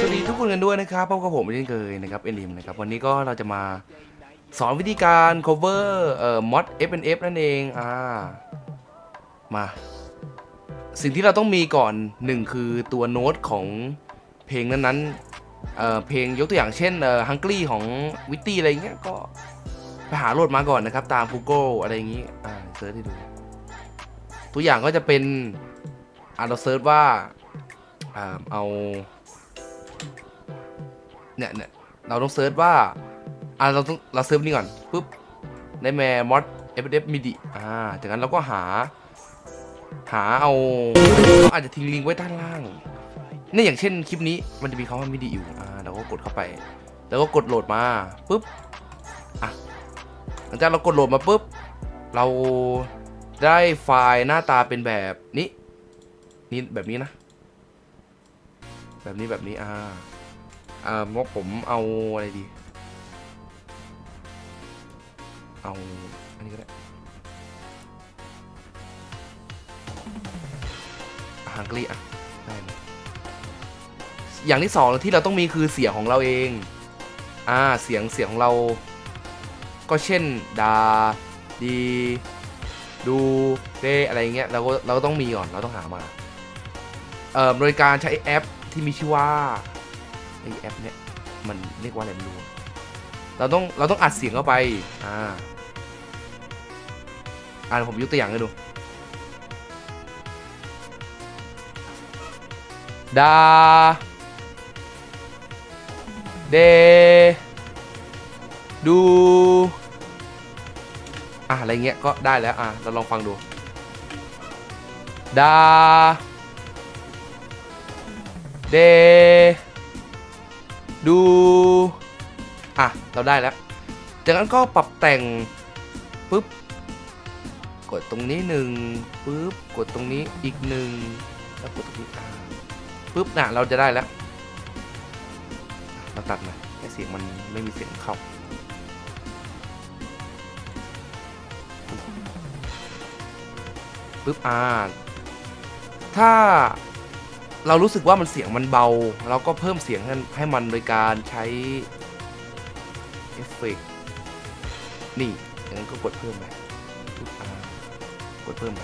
สวัสดีทุกคนกันด้วยนะครับพบกับผมเช่นเคยนะครับเอลิมนะครับวันนี้ก็เราจะมา สอนวิธีการ cover เอ่อ mod FNF นั่นเอง อ่า มา สิ่งที่เราต้องมีก่อนหนึ่งคือตัวโน้ตของเพลงนั้นๆเอ่อเพลงยกตัวอย่างเช่นเอ่อ Hungry ของวิตตี้อะไรเงี้ยก็ไปหาโหลดมาก่อนนะครับ ตาม Google อะไรอย่างงี้ อ่าเซิร์ชให้ดู ตัวอย่างก็จะเป็น อ่าเราเซิร์ชว่าอ่าเอาเนี่ยเนี่ยเราต้องเซิร์ชว่า อ่าเราต้องเราเซิร์ชนี่ก่อนปุ๊บได้แมมอด f f midi อ่าจากนั้นเราก็หา หาเอาอาจจะทิ้งลิงก์ไว้ด้านล่างเนี่ยอย่างเช่นคลิปนี้มันจะมีคำว่า midi อยู่อ่าเราก็กดเข้าไป แล้วก็กดโหลดมาปุ๊บอะหลังจากเรากดโหลดมาปุ๊บเราได้ไฟล์หน้าตาเป็นแบบนี้นี่แบบนี้นะ แบบนี้แบบนี้อ่าอ่าว่าผมเอาอะไรดี เอา อันนี้ก็ได้ฮังกรีอะได้เลยอย่างที่สองที่เราต้องมีคือเสียงของเราเอง อ่า เสียงเสียงของเรา ก็เช่น ดา ดี ดูเดอะไรเงี้ย เราก็เราก็ต้องมีก่อน เราต้องหามา เอ่อ โดยการใช้แอปที่มีชื่อว่าไอแอปเนี้ย มันเรียกว่าอะไรไม่รู้ เราต้อง เราต้องอัดเสียงเข้าไป อ่า อ่าผมยกตัวอย่างให้ดู ดา เด ดู อะอะไรเงี้ยก็ได้แล้ว อะเราลองฟังดู ดา เด ดู อะ เราได้แล้ว จากนั้นก็ปรับแต่งปุ๊บก ดตรงนี้หนึ่งปุ๊บกดตรงนี้อีกหนึ่งแล้วกดตรงนี้อ่าปุ๊บนะเราจะได้แล้ว เราตัดมาให้เสียงมันไม่มีเสียงเข้าปุ๊บอ่าถ้าเรารู้สึกว่ามันเสียงมันเบา เราก็เพิ่มเสียงให้ให้มันโดยการใช้เอฟเฟกต์นี่อย่างนั้นก็กดเพิ่มไป กดเพิ่มไป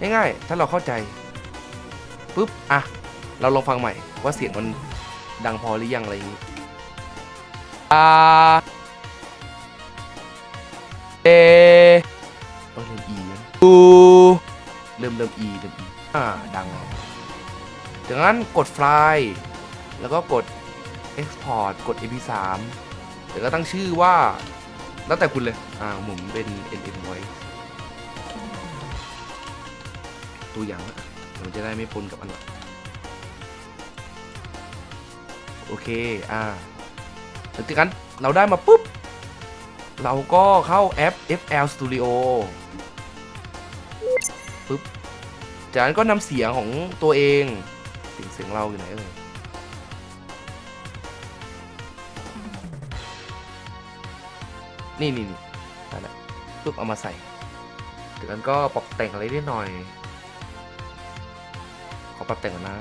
ง่ายๆ ถ้าเราเข้าใจปุ๊บ อะ เราลองฟังใหม่ ว่าเสียงมันดังพอหรือยังอะไรอย่างนี้อ่าเอเริ่มอีนะดูเริ่มเริ่มอีเริ่มอีอ่า ดังแล้วจากนั้นกดไฟล์แล้วก็กด export กด mp3 เดี๋ยวก็ตั้งชื่อว่า แล้วแต่คุณเลย อ่าผมเป็น nm voice ตัวอย่างละมันจะได้ไม่ปนกับอันหลังโอเค อ่าหลังจากนั้นเราได้มาปุ๊บ เราก็เข้าแอป FL Studio ปุ๊บ จากนั้นก็นำเสียงของตัวเอง เสียงเสียงเราอยู่ไหนเอ่ย นี่นี่นี่นั่นแหละปุ๊บเอามาใส่จากนั้นก็ปรับแต่งอะไรนิดหน่อย ขอปรับแต่งก่อนนะ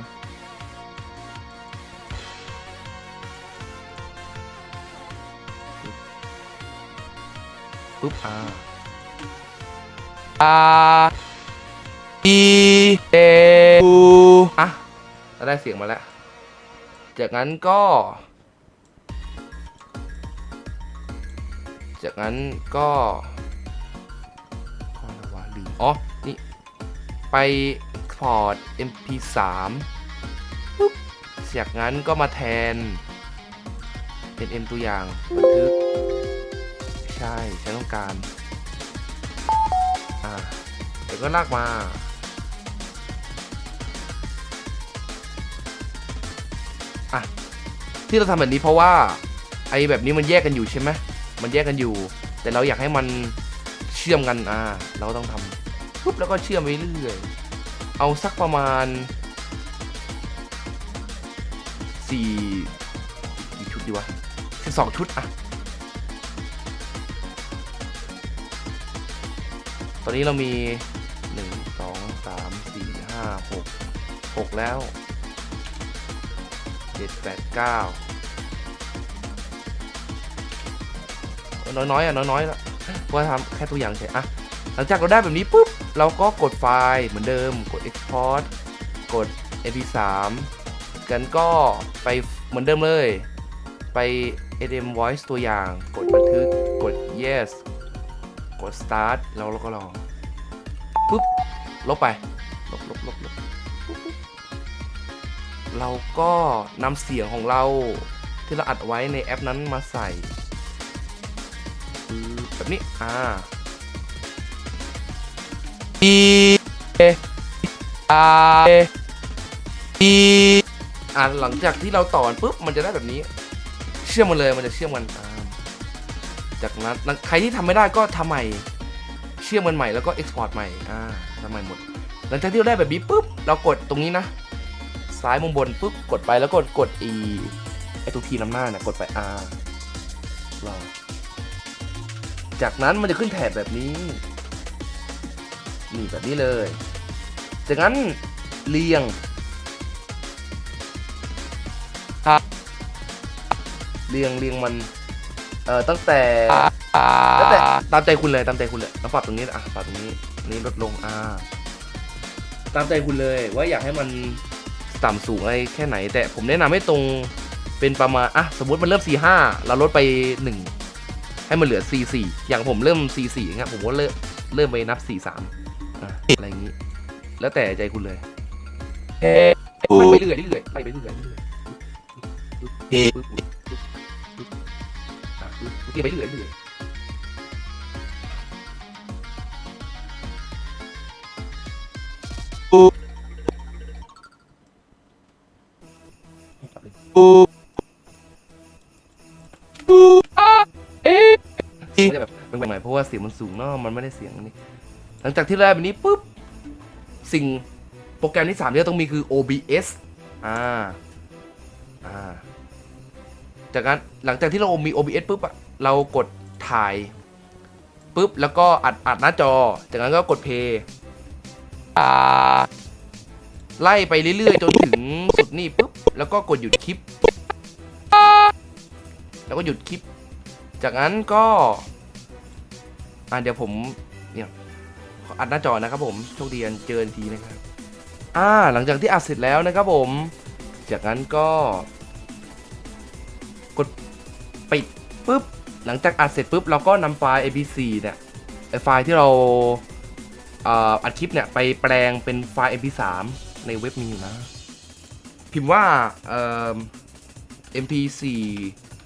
ปุ๊บอ่าอาอีเออูอะเราได้เสียงมาแล้ว จากนั้นก็ จากนั้นก็ข้ออะไรวะลืมอ๋อ นี่ ไปพอร์ต mp3 ปุ๊บจากนั้นก็มาแทนเป็น m ตัวอย่างบันทึก ใช่ ฉันต้องการ อ่าเดี๋ยวก็ลากมาอะที่เราทำแบบนี้เพราะว่าไอแบบนี้มันแยกกันอยู่ใช่ไหม มันแยกกันอยู่ แต่เราอยากให้มันเชื่อมกันอ่าเราต้องทำปุ๊บแล้วก็เชื่อมไปเรื่อยเอาสักประมาณสี่กี่ชุดดีวะสิบสองชุดอะตอนนี้เรามีหนึ่งสองสามสี่ห้าหกหกแล้วเจ็ดแปดเก้า น้อยๆอะน้อยๆแล้วเพราะว่าทำแค่ตัวอย่างเฉยอะหลังจากเราได้แบบนี้ปุ๊บเราก็กดไฟล์เหมือนเดิม กด export กด mp3 กันก็ไปเหมือนเดิมเลย ไป adm voice ตัวอย่าง กดบันทึก กด yes กด start แล้วเราก็ลองปุ๊บลบไปลบลบลบลบเราก็นำเสียงของเราที่เราอัดไว้ในแอปนั้นมาใส่ แบบนี้ อ่า E R E อ่าหลังจากที่เราต่อปุ๊บมันจะได้แบบนี้ เชื่อมมันเลยมันจะเชื่อมกันอ่าจากนั้นใครที่ทำไม่ได้ก็ทำใหม่ เชื่อมมันใหม่แล้วก็ export ใหม่อ่าทำใหม่หมด หลังจากที่เราได้แบบนี้ปุ๊บเรากดตรงนี้นะซ้ายมุมบนปุ๊บกดไปแล้วกดกด E ไอตัวทีนำหน้าเนี่ยกดไป R รอ จากนั้นมันจะขึ้นแถบแบบนี้ นี่แบบนี้เลย จากนั้นเรียงเรียงเรียงมัน เอ่อตั้งแต่ตั้งแต่ตามใจคุณเลยตามใจคุณเลยแล้วปรับตรงนี้นะอะปรับตรงนี้นี่ลดลงอ่าตามใจคุณเลยว่าอยากให้มันต่ำสูงอะไรแค่ไหน แต่ผมแนะนำให้ตรงเป็นประมาณอะสมมติมันเริ่ม4 5เราลดไป 1 ให้มันเหลือ C4 อย่างผมเริ่ม C4 อย่างเงี้ยผมก็เริ่มเริ่มไปนับ C3 อะอะไรอย่างงี้ แล้วแต่ใจคุณเลยไปเรื่อยเรื่อยไปไปเรื่อยๆเรื่อยๆปึ๊บปึ๊บปึ๊บปึ๊บปึ๊บอะปึ๊บปึ๊บไปเรื่อยเรื่อยๆมั จะแบบเป็นแบบไหนเพราะว่าเสียงมันสูงเนาะมันไม่ได้เสียงนี้หลังจากที่ได้แบบนี้ปุ๊บสิ่งโปรแกรมที่3ที่เราต้องมีคือ OBS อ่าอ่าจากนั้นหลังจากที่เรามี OBS ปุ๊บอะเรากดถ่ายปุ๊บแล้วก็อัดอัดหน้าจอ จากนั้นก็กดเพย์อ่าไล่ไปเรื่อยๆ จนถึงสุดนี่ปุ๊บแล้วก็กดหยุดคลิป แล้วก็หยุดคลิป จากนั้นก็อ่าเดี๋ยวผมเนี่ยอัดหน้าจอนะครับผมโชคดีกันเจอกันทีนะครับอ่าหลังจากที่อัดเสร็จแล้วนะครับผม จากนั้นก็ กดปิดปุ๊บหลังจากอัดเสร็จปุ๊บเราก็นำไฟล์ mp4 เนี่ยไอไฟล์ที่เราอัดคลิปเนี่ยไปแปลงเป็นไฟล์ mp3 ในเว็บมีอยู่นะ พิมพ์ว่า mp4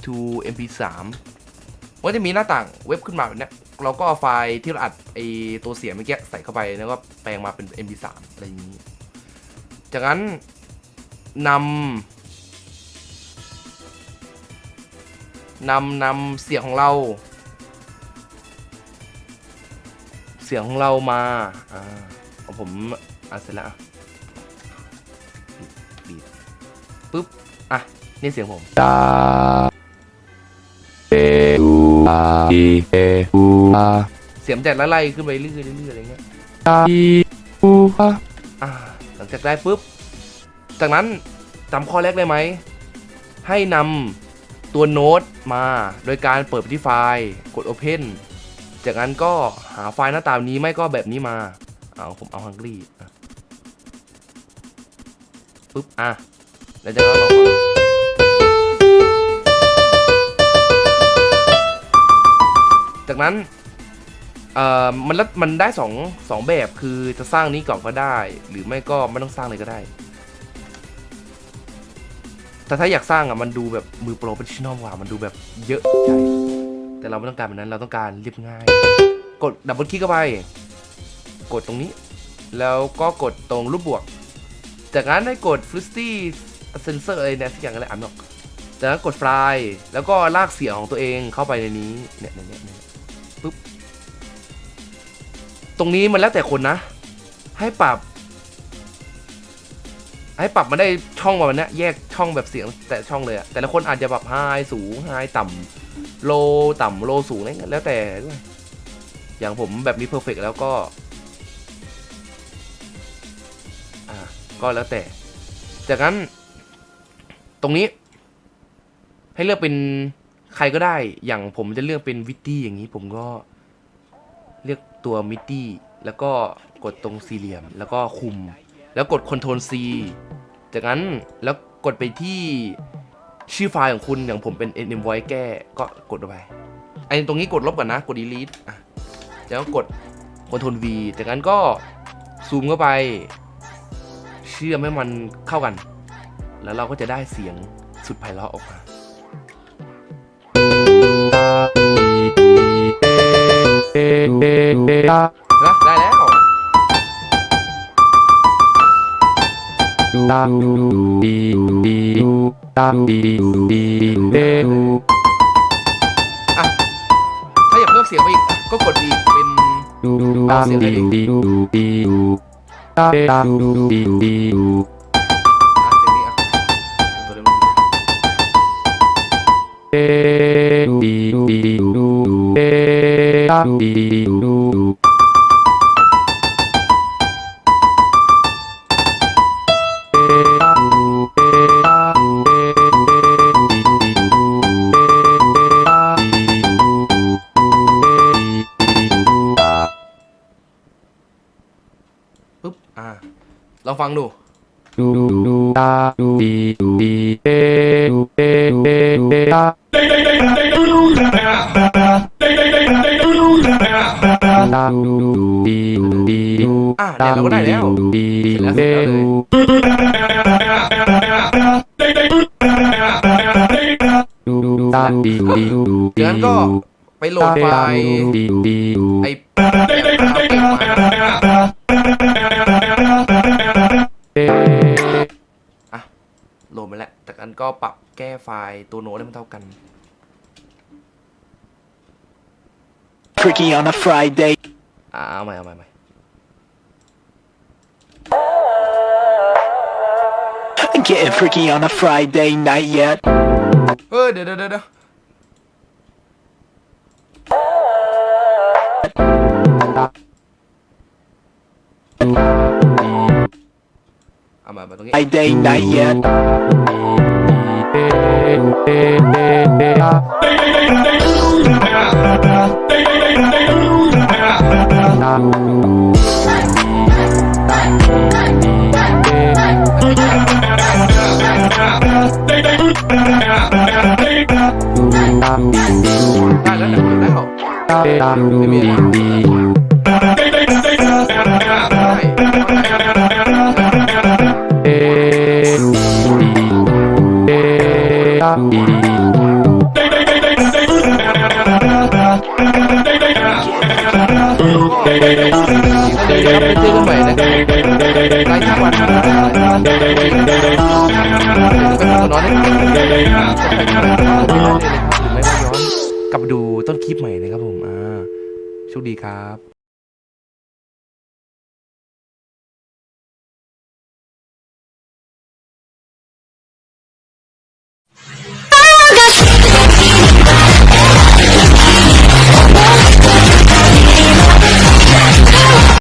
to mp3 ว่าจะมีหน้าต่างเว็บขึ้นมาแบบเนี้ยเราก็เอาไฟล์ที่เราอัดไอตัวเสียงเมื่อกี้ใส่เข้าไปแล้วก็แปลงมาเป็น mp3 อะไรอย่างนี้ จากนั้นนำนำนำเสียงของเรา เสียงของเรามาอ่าของผมอัดเสร็จแล้วอะบีบปุ๊บ อะ นี่เสียงผมดา อีเออูอาเสียงแจกไล่ขึ้นไปเรื่อยๆเรื่อยๆอะไรเงี้ยดาอีอูอาอ่าหลังจากได้ปุ๊บ จากนั้นจำข้อแรกได้ไหม ให้นำตัวโน้ตมา โดยการเปิดไปที่ไฟล์กด Open จากนั้นก็หาไฟล์หน้าตานี้ไม่ก็แบบนี้มา เอาผมเอาฮังกี้ปุ๊บ อะ แล้วจากนั้นเราฟัง จากนั้นเอ่อมันละมันได้สองสองแบบคือจะสร้างนี้ก่อนก็ได้ หรือไม่ก็ไม่ต้องสร้างเลยก็ได้ แต่ถ้าอยากสร้างอะมันดูแบบมือโปรเฟชชั่นอลกว่ามันดูแบบเยอะใช่แต่เราไม่ต้องการแบบนั้นเราต้องการเรียบง่าย กดดับเบิลคลิกเข้าไป กดตรงนี้ แล้วก็กดตรงรูปบวก จากนั้นให้กดฟลิสตี้เซนเซอร์อะไรเนี่ยสักอย่างอะไรอ่านออกจากนั้นกด fly แล้วก็ลากเสียงของตัวเองเข้าไปในนี้เนี่ยเนี่ยเนี่ย ตรงนี้มันแล้วแต่คนนะ ให้ปรับ ให้ปรับมาได้ช่องประมาณเนี้แยกช่องแบบเสียงแต่ช่องเลยอะแต่ละคนอาจจะแบบไฮสูงไฮต่ำโลต่ำโลสูงอะไรเงี้ยแล้วแต่ด้วยอย่างผมแบบนี้เพอร์เฟกแล้วก็อ่าก็แล้วแต่ จากนั้น ตรงนี้ ให้เลือกเป็นใครก็ได้ อย่างผมจะเลือกเป็นวิตตี้อย่างนี้ผมก็ ตัวมิตตี้แล้วก็กดตรงสี่เหลี่ยม แล้วก็คุม แล้วกด Ctrl C จากนั้นแล้วกดไปที่ชื่อไฟล์ของคุณอย่างผมเป็น nm voice แก้ก็กดไปไอ้ตรงนี้กดลบก่อนนะ กด delete อะจากนั้นกด Ctrl V จากนั้นก็ซูมเข้าไป เชื่อมให้มันเข้ากัน แล้วเราก็จะได้เสียงสุดไพเราะออกมา นะได้แล้วอะถ้าอยากเพิ่มเสียงไปอีกก็กดอีกเป็นเอาเสียงให้ดีอะเสียงนี้อะตัวเดิมปุ๊ อะเนี่ยเราก็ได้แล้วเสร็จแล้วเสร็จแล้วเลยจากนั้นก็ไปโหลดไฟล์ไอ้ ไฟล์ตัวโน้ตให้มันเท่ากัน Tricky on a Friday. อ่าเอาใหม่เอาใหม่เอาใหม่ Getting freaky on a Friday night yet. เออเดี๋ยวเดี๋ยวเดี๋ยว เอามามาตรงนี้ Friday night yet. ได้แล้วนะเดี๋ยว ครับไปเจอกันใหม่นะครับไลฟ์ทุกวันนะครับไม่ย้อนกลับดูต้นคลิปใหม่นะครับผมอ่าโชคดีครับ